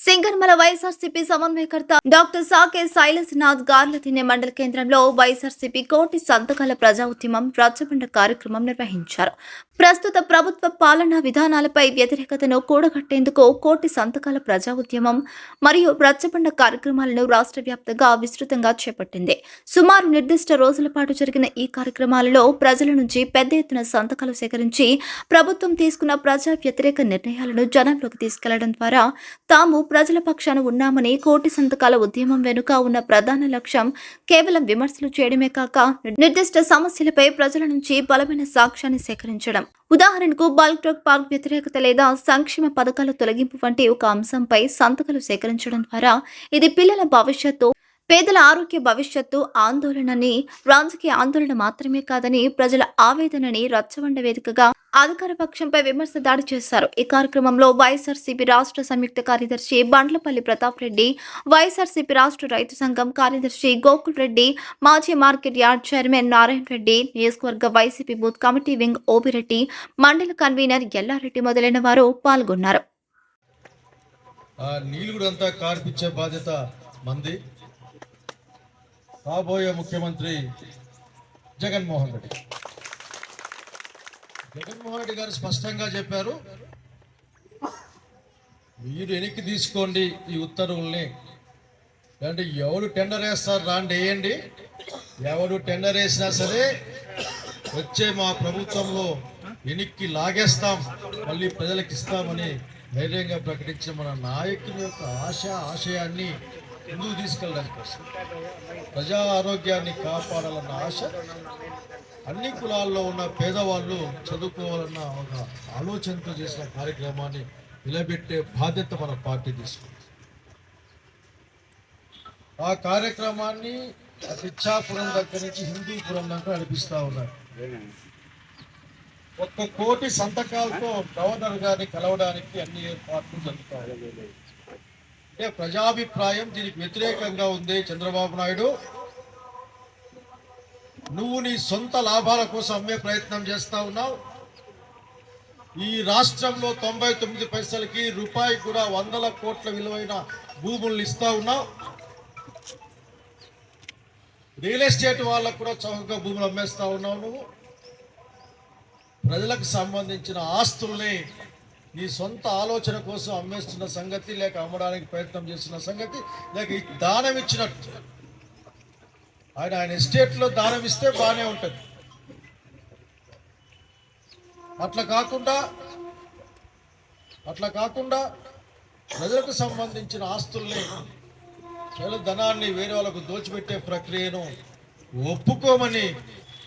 సింగర్మల వైఎస్ఆర్సీపీ సమన్వయకర్త డాక్టర్ సాకే శైలసనాథ్ గార్ల తినే మండల కేంద్రంలో వైఎస్ఆర్సీపీ కోటి సంతకాల ప్రజా ఉద్యమం రచ్చబండ కార్యక్రమం నిర్వహించారు. ప్రస్తుత ప్రభుత్వ పాలనా విధానాలపై వ్యతిరేకతను కూడగట్టేందుకు కోటి సంతకాల ప్రజా ఉద్యమం మరియు రచ్చబండ కార్యక్రమాలను రాష్ట్ర వ్యాప్తంగా విస్తృతంగా చేపట్టింది. సుమారు నిర్దిష్ట రోజుల పాటు జరిగిన ఈ కార్యక్రమాలలో ప్రజల నుంచి పెద్ద ఎత్తున సంతకాలు సేకరించి ప్రభుత్వం తీసుకున్న ప్రజా వ్యతిరేక నిర్ణయాలను జనంలోకి తీసుకెళ్ళడం ద్వారా తాము ప్రజల పక్షాన ఉన్నామని కోటి సంతకాల ఉద్యమం వెనుక ఉన్న ప్రధాన లక్ష్యం కేవలం విమర్శలు చేయడమే కాక నిర్దిష్ట సమస్యలపై ప్రజల నుంచి బలమైన సాక్ష్యాన్ని సేకరించడం. ఉదాహరణకు బాల్క్ డ్రగ్ పార్క్ వ్యతిరేకత లేదా సంక్షేమ పథకాల తొలగింపు వంటి ఒక అంశంపై సంతకాలు సేకరించడం ద్వారా ఇది పిల్లల భవిష్యత్తు పేదల ఆరోగ్య భవిష్యత్తు ఆందోళనని రాజకీయ ఆందోళన మాత్రమే కాదని ప్రజల ఆవేదనని రచ్చబండ వేదికగా అధికార పక్షంపై విమర్శ దాడి చేశారు. ఈ కార్యక్రమంలో వైఎస్ఆర్సీపీ రాష్ట్ర సంయుక్త కార్యదర్శి బండ్లపల్లి ప్రతాప్ రెడ్డి వైఎస్ఆర్సీపీ రాష్ట్ర రైతు సంఘం కార్యదర్శి గోకుల్ రెడ్డి మాజీ market yard chairman Narayana Reddy నియోజకవర్గ YCP booth committee wing Opireddy మండల కన్వీనర్ ఎల్లారెడ్డి మొదలైన వారు పాల్గొన్నారు. నీళ్ళు కూడా అంతా కార్పిచ్చే బాధ్యత మంది. రాబోయే ముఖ్యమంత్రి జగన్మోహన్ రెడ్డి. జగన్మోహన్ రెడ్డి గారు స్పష్టంగా చెప్పారు మీరు వెనక్కి తీసుకోండి ఈ ఉత్తర్వుల్ని. అంటే ఎవడు టెండర్ వేస్తారు రాండి వేయండి. ఎవడు టెండర్ వేసినా సరే వచ్చే మా ప్రభుత్వంలో వెనక్కి లాగేస్తాం మళ్ళీ ప్రజలకు ఇస్తామని ధైర్యంగా ప్రకటించిన మన నాయకుని యొక్క ఆశ ఆశయాన్ని ముందుకు తీసుకెళ్ళడానికి కోసం ప్రజా ఆరోగ్యాన్ని కాపాడాలన్న ఆశ అన్ని కులాల్లో ఉన్న పేదవాళ్ళు చదువుకోవాలన్న ఒక ఆలోచనతో చేసిన కార్యక్రమాన్ని నిలబెట్టే బాధ్యత మన పార్టీ తీసుకుంది. ఆ కార్యక్రమాన్ని పిచ్చాపురం దగ్గర నుంచి హిందూపురం దాకా నడిపిస్తూ ఉన్నారు. ఒక్క కోటి సంతకాలతో గవర్నర్ గారిని కలవడానికి అన్ని ఏర్పాట్లు జరుగుతాయి. అంటే ప్రజాభిప్రాయం దీనికి వ్యతిరేకంగా ఉంది చంద్రబాబు నాయుడు. నువ్వు నీ సొంత లాభాల కోసం అమ్మే ప్రయత్నం చేస్తా ఉన్నావు. ఈ రాష్ట్రంలో తొంభై తొమ్మిది పైసలకి రూపాయి కూడా వందల కోట్ల విలువైన భూములను ఇస్తా ఉన్నావు. రియల్ ఎస్టేట్ వాళ్ళకు కూడా చౌకగా భూములు అమ్మేస్తా ఉన్నావు నువ్వు. ప్రజలకు సంబంధించిన ఆస్తుల్ని నీ సొంత ఆలోచన కోసం అమ్మేస్తున్న సంగతి లేక అమ్మడానికి ప్రయత్నం చేస్తున్న సంగతి లేక దానం ఇచ్చినట్టు. ఆయన ఆయన ఎస్టేట్లో దానం ఇస్తే బాగానే ఉంటుంది. అట్లా కాకుండా అట్లా కాకుండా ప్రజలకు సంబంధించిన ఆస్తుల్ని ప్రజల ధనాన్ని వేరే వాళ్ళకు దోచిపెట్టే ప్రక్రియను ఒప్పుకోమని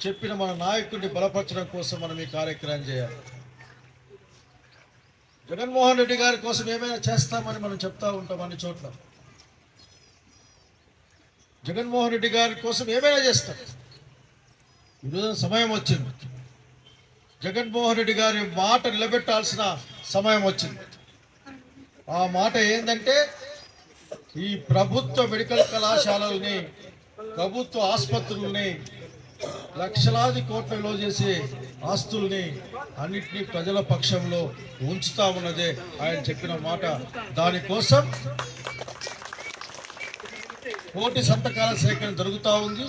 చెప్పిన మన నాయకుడిని బలపరచడం కోసం మనం ఈ కార్యక్రమం చేయాలి. జగన్మోహన్ రెడ్డి గారి కోసం ఏమైనా చేస్తామని మనం చెప్తా ఉంటాం అన్ని చోట్ల. జగన్మోహన్ రెడ్డి గారి కోసం ఏమైనా చేస్తాం. ఈరోజు సమయం వచ్చింది. జగన్మోహన్ రెడ్డి గారి మాట నిలబెట్టాల్సిన సమయం వచ్చింది. ఆ మాట ఏంటంటే ఈ ప్రభుత్వ మెడికల్ కళాశాలల్ని ప్రభుత్వ ఆసుపత్రుల్ని లక్షలాది కోట్ల విలువ చేసే ఆస్తుల్ని అన్నిటినీ ప్రజల పక్షంలో ఉంచుతా ఉన్నదే ఆయన చెప్పిన మాట. దానికోసం కోటి సంతకాల సేకరణ జరుగుతూ ఉంది.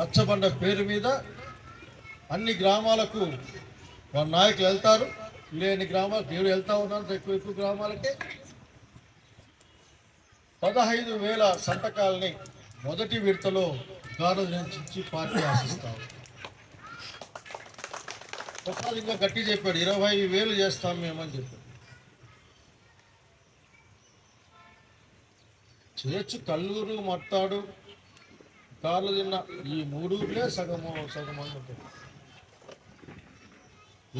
రచ్చబండ పేరు మీద అన్ని గ్రామాలకు మన నాయకులు వెళ్తారు. లేని గ్రామాలు నేను వెళ్తా ఉన్నాను ఎక్కువ ఎక్కువ గ్రామాలకే. పదహైదు వేల సంతకాలని మొదటి విడతలో గారు నుంచి పార్టీ ఆశిస్తాం. ప్రసాద్ ఇంకా గట్టి చెప్పాడు ఇరవై వేలు చేస్తాం మేమని చెప్పాడు. చేయొచ్చు కల్లూరు మట్టాడు కార్లు తిన్న ఈ మూడూరులే సగము సగం మంది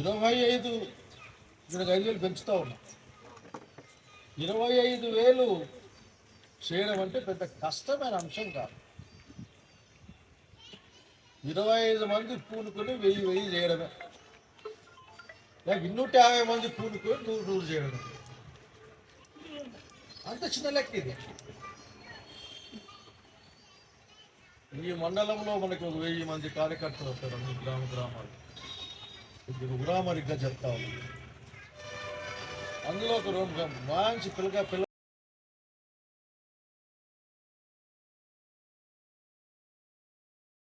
ఇరవై ఐదు ఇక్కడ ఐదు వేలు పెంచుతా ఉన్నా. ఇరవై ఐదు వేలు చేయడం అంటే పెద్ద కష్టమైన అంశం కాదు. ఇరవై ఐదు మంది పూనుకొని వెయ్యి వెయ్యి చేయడమే. లేక ఇన్నూట యాభై మంది పూనుకొని నూరు నూరు చేయడమే. అంత చిన్న లెక్క ఇది. ఈ మండలంలో మనకి ఒక వెయ్యి మంది కార్యకర్తలు వస్తారు అన్ని గ్రామ గ్రామాలు. ఇప్పుడు ఉరామరిగ్గా చెప్తా ఉన్నాం అందులో ఒక రెండు మంచి పిల్లగా పిల్ల